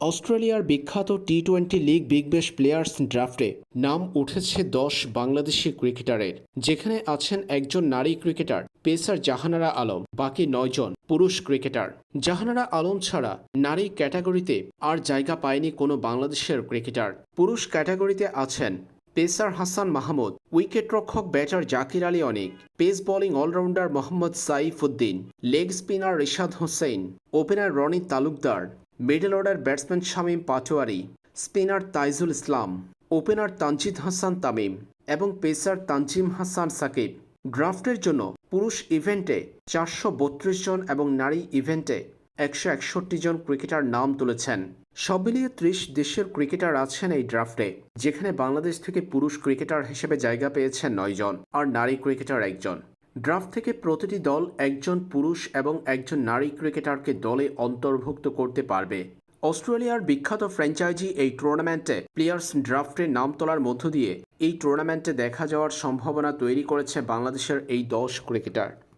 অস্ট্রেলিয়ার বিখ্যাত T twenty league Big Bash players ড্রাফটে নাম উঠেছে দশ বাংলাদেশি ক্রিকেটারের, যেখানে আছেন একজন নারী ক্রিকেটার, পেসার জাহানারা আলম, বাকি নয়জন পুরুষ ক্রিকেটার। জাহানারা আলম ছাড়া নারী ক্যাটাগরিতে আর জায়গা পায়নি কোনো বাংলাদেশের ক্রিকেটার। পুরুষ ক্যাটাগরিতে আছেন pacer Hasan Mahmud, উইকেটরক্ষক batter Zakir Ali Anik, pace bowling allrounder Mohammad Saif Uddin, leg spinner Rishad Hossain, opener Roni Talukdar middle order batsman Shamim Patwari spinner Taijul Islam opener Tanzid Hasan Tamim এবং pacer Tanzim Hasan Sakib ড্রাফটের জন্য পুরুষ ইভেন্টে চারশো বত্রিশ জন এবং নারী ইভেন্টে একশো একষট্টি জন ক্রিকেটার নাম তুলেছেন। সব মিলিয়ে ত্রিশ দেশের ক্রিকেটার আছেন এই ড্রাফটে যেখানে বাংলাদেশ থেকে পুরুষ ক্রিকেটার হিসেবে জায়গা পেয়েছেন নয়জন আর নারী ক্রিকেটার একজন। ড্রাফট থেকে প্রতিটি দল একজন পুরুষ এবং একজন নারী ক্রিকেটারকে দলে অন্তর্ভুক্ত করতে পারবে। অস্ট্রেলিয়ার বিখ্যাত ফ্র্যাঞ্চাইজি এই টুর্নামেন্টে প্লেয়ার্স ড্রাফটের নাম তোলার মধ্য দিয়ে এই টুর্নামেন্টে দেখা যাওয়ার সম্ভাবনা তৈরি করেছে বাংলাদেশের এই দশ ক্রিকেটার।